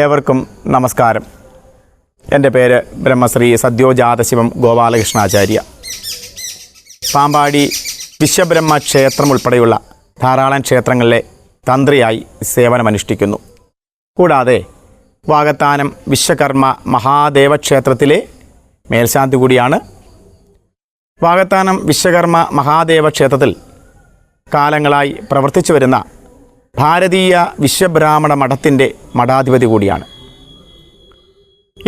ഏവർക്കും നമസ്കാരം. എന്റെ പേര് ബ്രഹ്മശ്രീ സദ്യോജാതശിവം ഗോപാലകൃഷ്ണാചാര്യ. പാമ്പാടി വിശ്വബ്രഹ്മ ക്ഷേത്രം ഉൾപ്പെടെയുള്ള ധാരാളം ക്ഷേത്രങ്ങളിലെ തന്ത്രിയായി സേവനമനുഷ്ഠിക്കുന്നു. കൂടാതെ വാഗത്താനം വിശ്വകർമ്മ മഹാദേവ ക്ഷേത്രത്തിലെ മേൽശാന്തി കൂടിയാണ്. വാഗത്താനം വിശ്വകർമ്മ മഹാദേവ ക്ഷേത്രത്തിൽ കാലങ്ങളായി പ്രവർത്തിച്ചു വരുന്ന ഭാരതീയ വിശ്വബ്രാഹ്മണ മഠത്തിന്റെ മഠാധിപതി കൂടിയാണ്.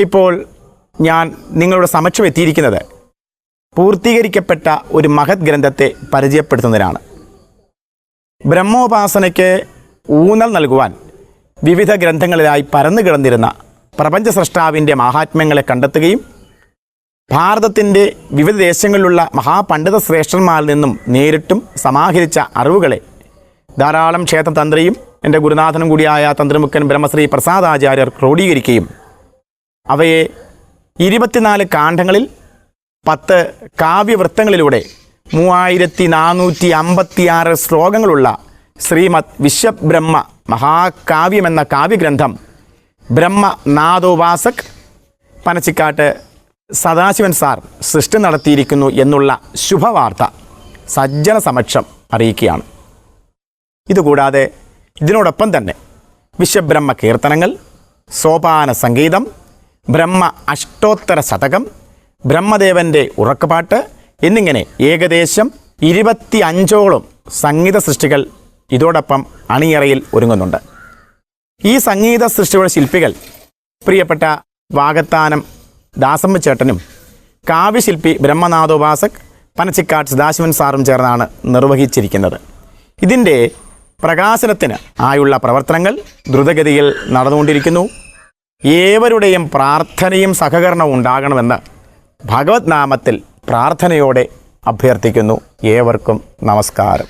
ഇപ്പോൾ ഞാൻ നിങ്ങളുടെ സമക്ഷം എത്തിയിരിക്കുന്നത് പൂർത്തീകരിക്കപ്പെട്ട ഒരു മഹത് ഗ്രന്ഥത്തെ പരിചയപ്പെടുത്തുന്നതിനാണ്. ബ്രഹ്മോപാസനയ്ക്ക് ഊന്നൽ നൽകുവാൻ വിവിധ ഗ്രന്ഥങ്ങളിലായി പരന്നു കിടന്നിരുന്ന പ്രപഞ്ച സൃഷ്ടാവിന്റെ മഹാത്മ്യങ്ങളെ കണ്ടെത്തുകയും ഭാരതത്തിന്റെ വിവിധ ദേശങ്ങളിലുള്ള മഹാപണ്ഡിത ശ്രേഷ്ഠന്മാരിൽ നിന്നും നേരിട്ടും സമാഹരിച്ച അറിവുകളെ ധാരാളം ക്ഷേത്ര തന്ത്രിയും എന്റെ ഗുരുനാഥനും കൂടിയായ തന്ത്രിമുക്കൻ ബ്രഹ്മശ്രീ പ്രസാദാചാര്യർ ക്രോഡീകരിക്കുകയും അവയെ ഇരുപത്തിനാല് കാണ്ഡങ്ങളിൽ പത്ത് കാവ്യവൃത്തങ്ങളിലൂടെ മൂവായിരത്തി നാനൂറ്റി അമ്പത്തിയാറ് ശ്ലോകങ്ങളുള്ള ശ്രീമദ് വിശ്വബ്രഹ്മ മഹാകാവ്യം എന്ന കാവ്യഗ്രന്ഥം ബ്രഹ്മ നാദോവാസക് പനച്ചിക്കാട്ട് സദാശിവൻ സാർ സൃഷ്ടി നടത്തിയിരിക്കുന്നു എന്നുള്ള ശുഭവാർത്ത സജ്ജന സമക്ഷം അറിയിക്കുകയാണ്. ഇതുകൂടാതെ ഇതിനോടൊപ്പം തന്നെ വിശ്വബ്രഹ്മ കീർത്തനങ്ങൾ സോപാന സംഗീതം ബ്രഹ്മ അഷ്ടോത്തര ശതകം ബ്രഹ്മദേവന്റെ ഉറക്കപ്പാട്ട് എന്നിങ്ങനെ ഏകദേശം ഇരുപത്തി അഞ്ചോളം സംഗീത സൃഷ്ടികൾ ഇതോടൊപ്പം അണിയറയിൽ ഒരുങ്ങുന്നുണ്ട്. ഈ സംഗീത സൃഷ്ടിയുടെ ശില്പികൾ പ്രിയപ്പെട്ട വാഗത്താനം ദാസമ്മ ചേട്ടനും കാവ്യശില്പി ബ്രഹ്മനാഥോപാസക് പനച്ചിക്കാട് സദാശിവൻ സാറും ചേർന്നാണ് നിർവഹിച്ചിരിക്കുന്നത്. ഇതിന്റെ പ്രകാശനത്തിന് ആയുള്ള പ്രവർത്തനങ്ങൾ ദ്രുതഗതിയിൽ നടന്നുകൊണ്ടിരിക്കുന്നു. ഏവരുടെയും പ്രാർത്ഥനയും സഹകരണവും ഉണ്ടാകണമെന്ന് ഭഗവത് നാമത്തിൽ പ്രാർത്ഥനയോടെ അഭ്യർത്ഥിക്കുന്നു. ഏവർക്കും നമസ്കാരം.